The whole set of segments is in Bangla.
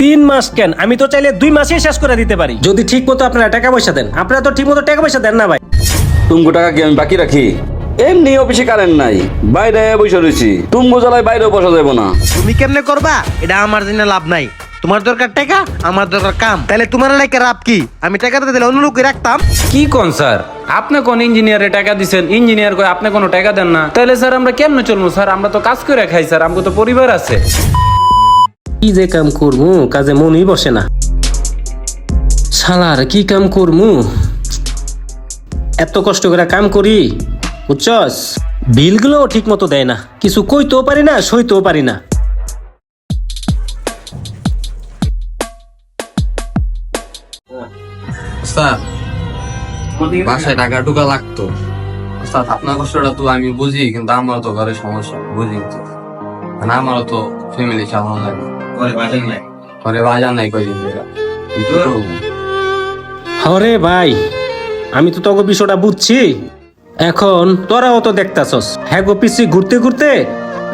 তিন মাস কেন? আমি তো চাইলে দুই মাসেই শেষ করে দিতে পারি। যদি ঠিক মতো আপনারা টাকা পয়সা দেন আপনারা তো ঠিক মতো টাকা পয়সা দেন না ভাই। তুমগো টাকা কি আমি বাকি রাখি? এমনি অফিসে কারেন্ট নাই বাইরে বসে রয়েছি। তুমগো জ্বালায় বাইরেও বসা যাব না। তুমি কেমনে করবা? এটা আমার জন্য লাভ নাই। তোমার দরকার টাকা আমার দরকার কাম। তাহলে তোমার লাইকে রাব কি? আমি টাকাটা দিলে অন্য লোককে রাখতাম। কি কোন স্যার? আপনি কোন ইঞ্জিনিয়ারে টাকা দিছেন? ইঞ্জিনিয়ার কই আপনি কোনো টাকা দেন না। তাহলে স্যার আমরা কেমনে চলবো স্যার আমরা তো কাজ করে খাই স্যার। আমাকে তো পরিবার আছে। কি যে কাম করমু? কাজে মনই বসে না। শালার, কি কাম করমু? এত কষ্ট করে কাম করি, বুঝছস? বিলগুলো ঠিক মতো দেয় না। কিছু কইতেও পারি না, সইতেও পারি না। বাসায় টাকা টুকা লাগতো। আপনার কষ্টটা তো আমি বুঝি, কিন্তু আমারও তো ঘরে সমস্যা, বুঝি। তো আমারও তো ফ্যামিলি চালানো লাগে। ঘরে বাজার নাই। ঘরে বাজার নাই কয়দিন হরে ভাই আমি তো তোকে বিষয়টা বুঝছি। এখন তোরাও তো দেখতাছস হ্যাঁ গো পিসি ঘুরতে ঘুরতে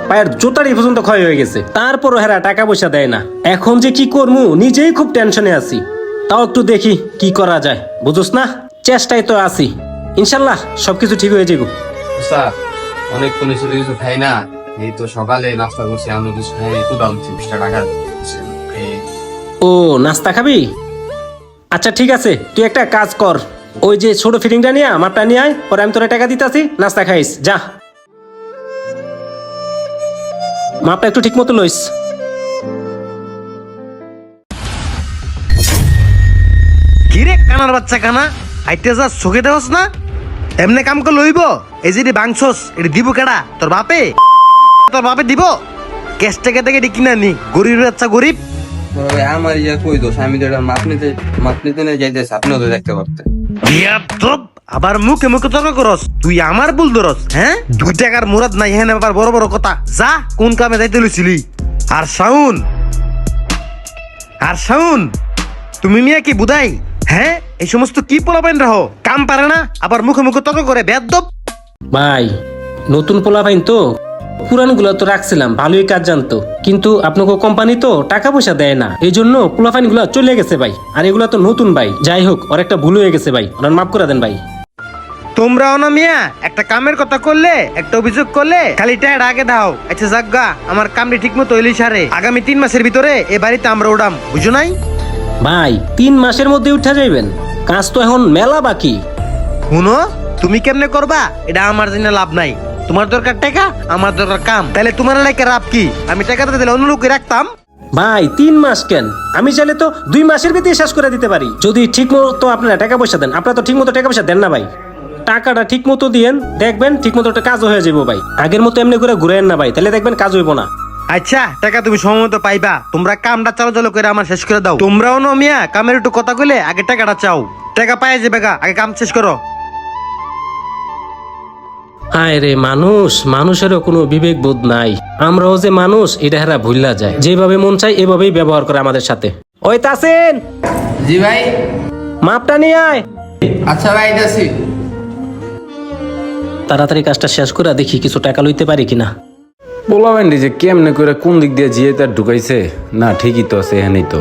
পায়ের জোতারি পর্যন্ত ক্ষয় হয়ে গেছে। তারপরও হেরা টাকা পয়সা দেয় না। এখন যে কি করমু নিজেই খুব টেনশনে আছি। তাও একটু দেখি কি করা যায় বুঝোস না? চেষ্টায় তো আছি। ইনশাল্লাহ সবকিছু ঠিক হয়ে যাব অনেক কোনো কিছু খাই না? এই তো সকালে নাস্তা করছি আমি কিছু খাই একটু দাম তিরিশটা টাকা ও নাস্তা খাবি? আচ্ছা ঠিক আছে তুই একটা কাজ কর। ওই যে ছোট ফিটিংটা নিয়ে আমারটা নিয়ে আয় পরে আমি তোরা টাকা দিতাছি নাস্তা খাইস যা। মাপটা একটু ঠিক মতো লইস। কিরে কানার বাচ্চা কানা? আইতে যা চোখে দেওয়াস না? এমনি কাম করে লইব। এই যে বাংছস এটি দিব কেডা? তোর বাপে? তোর বাপে দিব? ক্যাশ টাকা থেকে এটি কিনা নি গরিবের বাচ্চা গরিব। আমার ইয়ে কই দোষ? আমি তো এটা মাপ নিতে মাপ নিতে নিয়ে যাইতেছি আপনিও তো দেখতে বিয়াদব, আবার মুখে মুখে তর্ক করস। তুই আমার ভুল ধরস হ্যাঁ? দুই টাকার মুরাদ নাই হ্যাঁ আবার বড় বড় কথা। যা কোন কামে যাইতে লইছিলি? আর শাউন আর শাউন তুমি মিয়া কি বুদাই? হ্যাঁ? এই সমস্ত কি পোলাপাইন রাহো? কাম পারে না আবার মুখে মুখে তর্ক করে বেদব ভাই নতুন পোলা পাইন তো। পুরানগুলো তো রাখছিলাম ভালোই কাজ জানতো। কিন্তু আপনাকে কোম্পানি তো টাকা পয়সা দেয় না। এই জন্য পোলাফাইনগুলো চলে গেছে ভাই। আর এগুলো তো নতুন ভাই। যাই হোক ওর একটা ভুল হয়ে গেছে ভাই। ওনার মাফ করে দেন ভাই। তোমরাও না মিয়া একটা কামের কথা করলে একটা অভিযোগ করলে খালি টায়ার আগে দাও। আচ্ছা জাগা আমার কামটি ঠিক মতো হইলি সারে। আগামী তিন মাসের ভিতরে এ বাড়িতে আমরা উড়াম বুঝো নাই? ভাই তিন মাসের মধ্যে উঠা যাইবেন। কাজ তো এখন মেলা বাকি। শুনো তুমি কেমনে করবা? এটা আমার জন্য লাভ নাই। তোমার দরকার টাকা আমার দরকার কাম। তাহলে তোমার লাইকে লাভ কি? আমি টাকাটা দিলে অন্য লোককে রাখতাম। ভাই তিন মাস কেন? আমি চাইলে তো দুই মাসের ভিতরে শেষ করে দিতে পারি। যদি ঠিক মতো আপনারা টাকা পয়সা দেন আপনারা তো ঠিক মতো টাকা পয়সা দেন না ভাই। টাকাটা ঠিক মতো দিয়েন দেখবেন ঠিক মতো একটা কাজও হয়ে যাব ভাই। আগের মতো এমনি করে ঘুরেন না ভাই তাহলে দেখবেন কাজ হইব না। আচ্ছা টাকা তুমি সময় মতো পাইবা। তোমরা কামটা চালো চালো করে আমার শেষ করে দাও। তোমরাও না মিয়া কামের একটু কথা কইলে আগে টাকাটা চাও। টাকা পাই যাবে গা আগে কাম শেষ করো। হায় রে মানুষ মানুষেরও কোনো বিবেক বোধ নাই। আমরাও যে মানুষ এটা হেরা ভুললা যায়। যেভাবে মন চাই এভাবেই ব্যবহার করে আমাদের সাথে। ওই তাসেন! জি ভাই। মাপটা নিয়ে আয়। আচ্ছা ভাই যাচ্ছি। তাড়াতাড়ি কাজটা শেষ করে দেখি কিছু টাকা লইতে পারি কিনা। বলাবেন যে কেমনে করে কোন দিক দিয়ে জিয়ে তার ঢুকাইছে? না ঠিকই তো আছে এখানেই তো।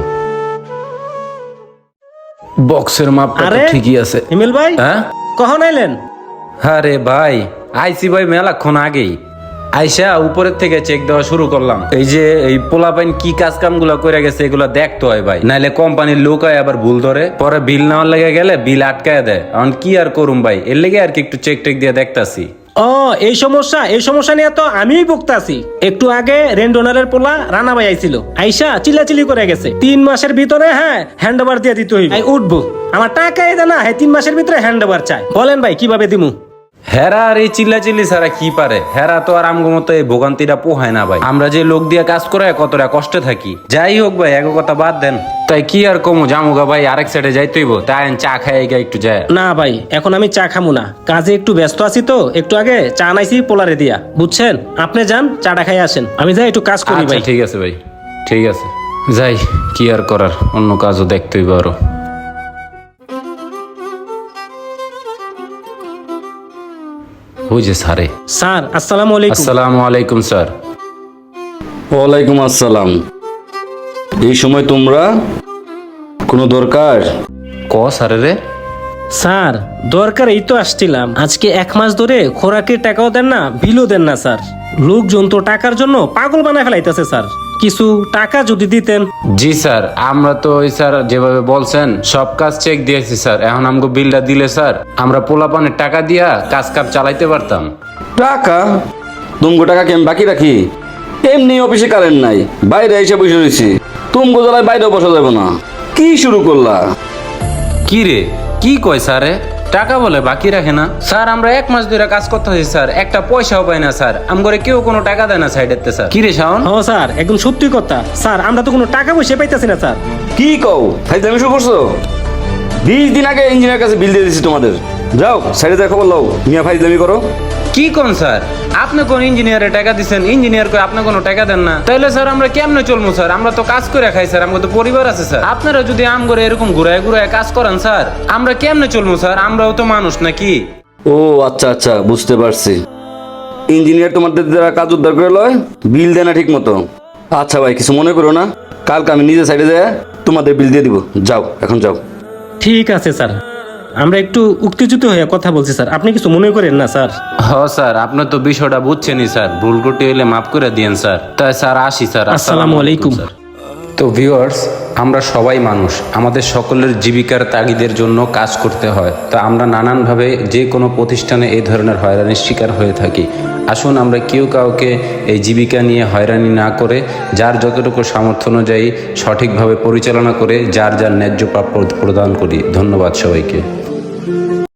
বক্সের মাপটা তো আরে ঠিকই আছে। হিমেল ভাই হ্যাঁ? কখন আইলেন আরে ভাই আইসি ভাই মেলাক্ষণ আগেই। আইসা উপরের থেকে চেক দেওয়া শুরু করলাম। এই যে এই পোলাপাইন কি কাজ কামগুলা করে গেছে এগুলো দেখতে হয় ভাই। নাইলে কোম্পানির লোক হয় আবার ভুল ধরে। পরে বিল নেওয়ার লেগে গেলে বিল আটকায় দেয়। এখন কি আর করুম ভাই? এর লেগে আর কি একটু চেক টেক দিয়ে দেখতাছি। ও এই সমস্যা এই সমস্যা নিয়ে তো আমিই ভুগতাছি। একটু আগে রেন্ডোনারের পোলা রানা ভাই আইছিল। আইসা চিল্লাচিল্লি করে গেছে। তিন মাসের ভিতরে হ্যাঁ হ্যান্ড ওভার দিয়ে দিতে হইবে। উঠবো। আমার টাকা এই না হ্যাঁ তিন মাসের ভিতরে হ্যান্ড ওভার চাই। বলেন ভাই কীভাবে দিমু? হেরা আর এই চিল্লা চিল্লি ছাড়া কি পারে? হেরা তো আর আমগো মতো এই ভোগান্তিটা পোহায় না ভাই। আমরা যে লোক দিয়ে কাজ করে কতটা কষ্টে থাকি। যাই হোক ভাই এক কথা বাদ দেন। তাই কি আর কমু জামুগা ভাই আরেক সাইডে যাইতেইব তাই চা খাই গা একটু যায়। না ভাই এখন আমি চা খামু না। কাজে একটু ব্যস্ত আছি তো একটু আগে চা নাইছি পোলারে দিয়া। বুঝছেন? আপনি যান চাটা খাই আসেন। আমি যাই একটু কাজ করি আচ্ছা ভাই। ঠিক আছে ভাই ঠিক আছে। যাই কি আর করার? অন্য কাজও দেখতে হইব ওই যে স্যারে স্যার আসসালামু আলাইকুম। আসসালামু আলাইকুম স্যার। ওয়ালাইকুম আসসালাম। এই সময় তোমরা কোনো দরকার? ক স্যার রে? স্যার দরকার এই তো আসছিলাম। আজকে এক মাস ধরে খোরাকের টাকাও দেন না বিলও দেন না স্যার। লোকজন তো টাকার জন্য পাগল বানায় ফেলাইতেছে স্যার। কিছু টাকা যদি দিতেন। জি স্যার আমরা তো ওই স্যার যেভাবে বলছেন সব কাজ চেক দিয়েছি স্যার। এখন আমাকে বিলটা দিলে স্যার আমরা পোলাপানের টাকা দিয়া কাজ কাপ চালাইতে পারতাম। টাকা? তুমগো টাকা কি আমি বাকি রাখি? এমনি অফিসে কারেন্ট নাই বাইরে এসে বসে রয়েছি। তুমগো জ্বালায় বাইরে বসা যাবে না। কি শুরু করলা? কি রে? কি কয় স্যারে টাকা বলে বাকি রাখে না। স্যার আমরা এক মাস ধরে কাজ করতে হয়েছি স্যার। একটা পয়সাও পাই না স্যার। আমগরে কেউ কোনো টাকা দেয় না সাইডেতে স্যার। কি রে শাওন? ও স্যার একদম সত্যি কথা। স্যার আমরা তো কোনো টাকা পয়সা পাইতেছি না স্যার। কি কও? ফাইজলামি শুরু করছ? বিশ দিন আগে ইঞ্জিনিয়ার কাছে বিল দিয়ে দিছি তোমাদের। যাও সাইডে দেখো খবর লও। মিয়া ফাইজলামি করো। কি কোন স্যার? আপনি কোন ইঞ্জিনিয়ারে টাকা দিচ্ছেন ইঞ্জিনিয়ার কই আপনি কোনো টাকা দেন না। তাহলে স্যার আমরা কেমনে চলবো স্যার? আমরা তো কাজ করে খাই স্যার। আমাদের তো পরিবার আছে স্যার। আপনারা যদি আম করে এরকম ঘুরায় ঘুরায় কাজ করেন স্যার আমরা কেমনে চলবো স্যার? আমরাও তো মানুষ নাকি? ও আচ্ছা আচ্ছা বুঝতে পারছি। ইঞ্জিনিয়ার তোমাদের দ্বারা কাজ উদ্ধার করে লয়? বিল দেয় না ঠিক মতো আচ্ছা ভাই কিছু মনে করো না। কালকে আমি নিজে সাইডে যাই তোমাদের বিল দিয়ে দিব। যাও এখন যাও। ঠিক আছে স্যার। আমরা একটু উত্তেজিত হয়ে কথা বলছি স্যার। আপনি কিছু মনে করেন না স্যার? হ স্যার আপনি তো বিষয়টা বুঝছেনই স্যার। ভুল ত্রুটি হলে মাফ করে দিয়েন স্যার। তাই স্যার আসি স্যার। আসসালামু আলাইকুম। স্যার। তো ভিউয়ার্স আমরা সবাই মানুষ। আমাদের সকলের জীবিকার তাগিদের জন্য কাজ করতে হয়। তো আমরা নানানভাবে যে কোনো প্রতিষ্ঠানে এই ধরনের হয়রানির শিকার হয়ে থাকি। আসুন আমরা কেউ কাউকে এই জীবিকা নিয়ে হয়রানি না করে যার যতটুকু সামর্থ্য অনুযায়ী সঠিকভাবে পরিচালনা করে যার যার ন্যায্য প্রাপ্য প্রদান করি। ধন্যবাদ সবাইকে।